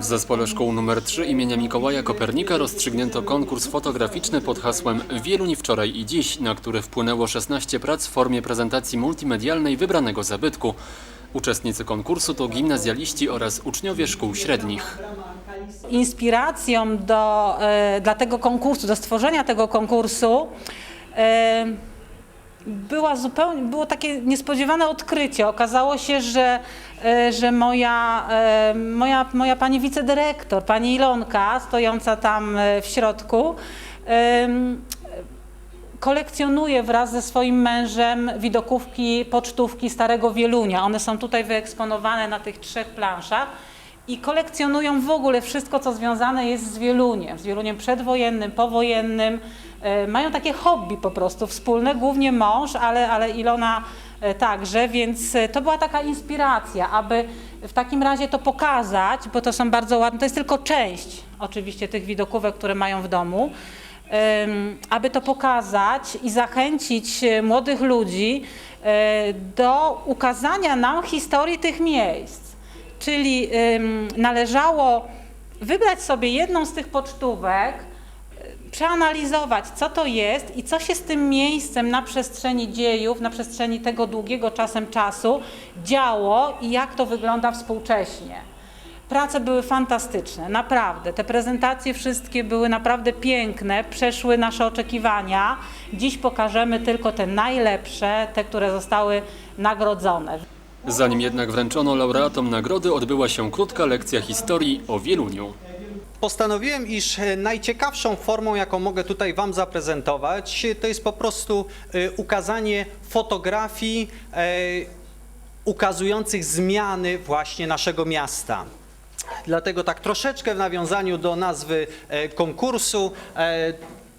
W zespole szkół nr 3 imienia Mikołaja Kopernika rozstrzygnięto konkurs fotograficzny pod hasłem Wieluń wczoraj i dziś, na który wpłynęło 16 prac w formie prezentacji multimedialnej wybranego zabytku. Uczestnicy konkursu to gimnazjaliści oraz uczniowie szkół średnich. Inspiracją do, e, dla tego konkursu, do stworzenia tego konkursu e, była zupełnie, było takie niespodziewane odkrycie. Okazało się, że, e, że moja, e, moja, moja pani wicedyrektor, pani Ilonka, stojąca tam e, w środku, kolekcjonuje wraz ze swoim mężem widokówki, pocztówki Starego Wielunia. One są tutaj wyeksponowane na tych trzech planszach i kolekcjonują w ogóle wszystko, co związane jest z Wieluniem, z Wieluniem przedwojennym, powojennym. E, Mają takie hobby po prostu wspólne, głównie mąż, ale, ale Ilona e, także, więc e, to była taka inspiracja, aby w takim razie to pokazać, bo to są bardzo ładne, to jest tylko część oczywiście tych widokówek, które mają w domu, aby to pokazać i zachęcić młodych ludzi do ukazania nam historii tych miejsc. Czyli należało wybrać sobie jedną z tych pocztówek, e, przeanalizować, co to jest i co się z tym miejscem na przestrzeni dziejów, na przestrzeni tego długiego czasem czasu działo i jak to wygląda współcześnie. Prace były fantastyczne, naprawdę. Te prezentacje wszystkie były naprawdę piękne, przeszły nasze oczekiwania. Dziś pokażemy tylko te najlepsze, te, które zostały nagrodzone. Zanim jednak wręczono laureatom nagrody, odbyła się krótka lekcja historii o Wieluniu. Postanowiłem, iż najciekawszą formą, jaką mogę tutaj Wam zaprezentować, to jest po prostu e, ukazanie fotografii e, ukazujących zmiany właśnie naszego miasta. Dlatego tak troszeczkę w nawiązaniu do nazwy e, konkursu,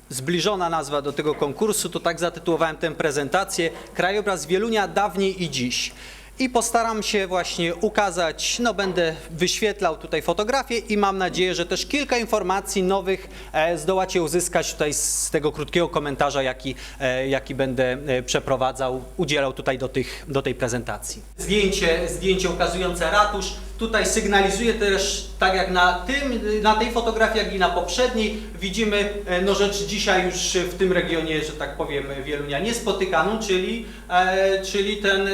zbliżona nazwa do tego konkursu, to tak zatytułowałem tę prezentację Krajobraz Wielunia dawniej i dziś. I postaram się właśnie ukazać, no będę wyświetlał tutaj fotografię i mam nadzieję, że też kilka informacji nowych e, zdołacie uzyskać tutaj z tego krótkiego komentarza, jaki, e, jaki będę e, przeprowadzał, udzielał tutaj do, tych, do tej prezentacji. Zdjęcie, zdjęcie ukazujące ratusz. Tutaj sygnalizuje też, tak jak na, tym, na tej fotografii, jak i na poprzedniej, widzimy no rzecz dzisiaj już w tym regionie, że tak powiem, Wielunia niespotykaną, czyli, e, czyli ten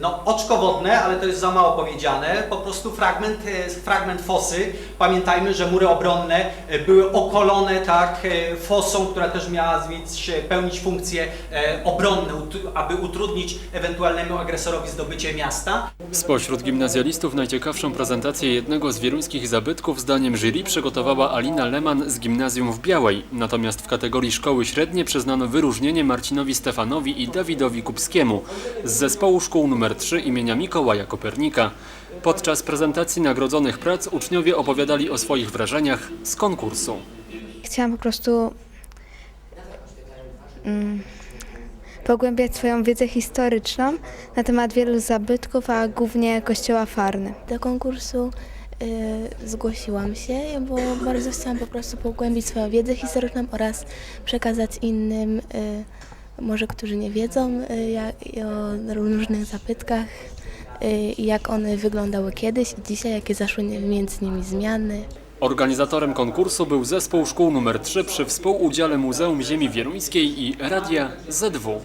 no, oczko wodne, ale to jest za mało powiedziane, po prostu fragment, e, fragment fosy. Pamiętajmy, że mury obronne e, były okolone tak e, fosą, która też miała e, pełnić funkcje e, obronne, aby utrudnić ewentualnemu agresorowi zdobycie miasta. Spośród gimnazjalistów najciekawszą prezentację jednego z wieluńskich zabytków zdaniem jury przygotowała Alina Leman z gimnazjum w Białej. Natomiast w kategorii szkoły średnie przyznano wyróżnienie Marcinowi Stefanowi i Dawidowi Kupskiemu z zespołu szkół nr 3 imienia Mikołaja Kopernika. Podczas prezentacji nagrodzonych prac uczniowie opowiadali o swoich wrażeniach z konkursu. Chciałam po prostu mm, pogłębiać swoją wiedzę historyczną na temat wielu zabytków, a głównie kościoła Farny. Do konkursu y, zgłosiłam się, bo bardzo chciałam po prostu pogłębić swoją wiedzę historyczną oraz przekazać innym, y, może którzy nie wiedzą, y, jak, o różnych zabytkach, y, jak one wyglądały kiedyś i dzisiaj, jakie zaszły między nimi zmiany. Organizatorem konkursu był zespół szkół nr 3 przy współudziale Muzeum Ziemi Wieluńskiej i Radia ZW.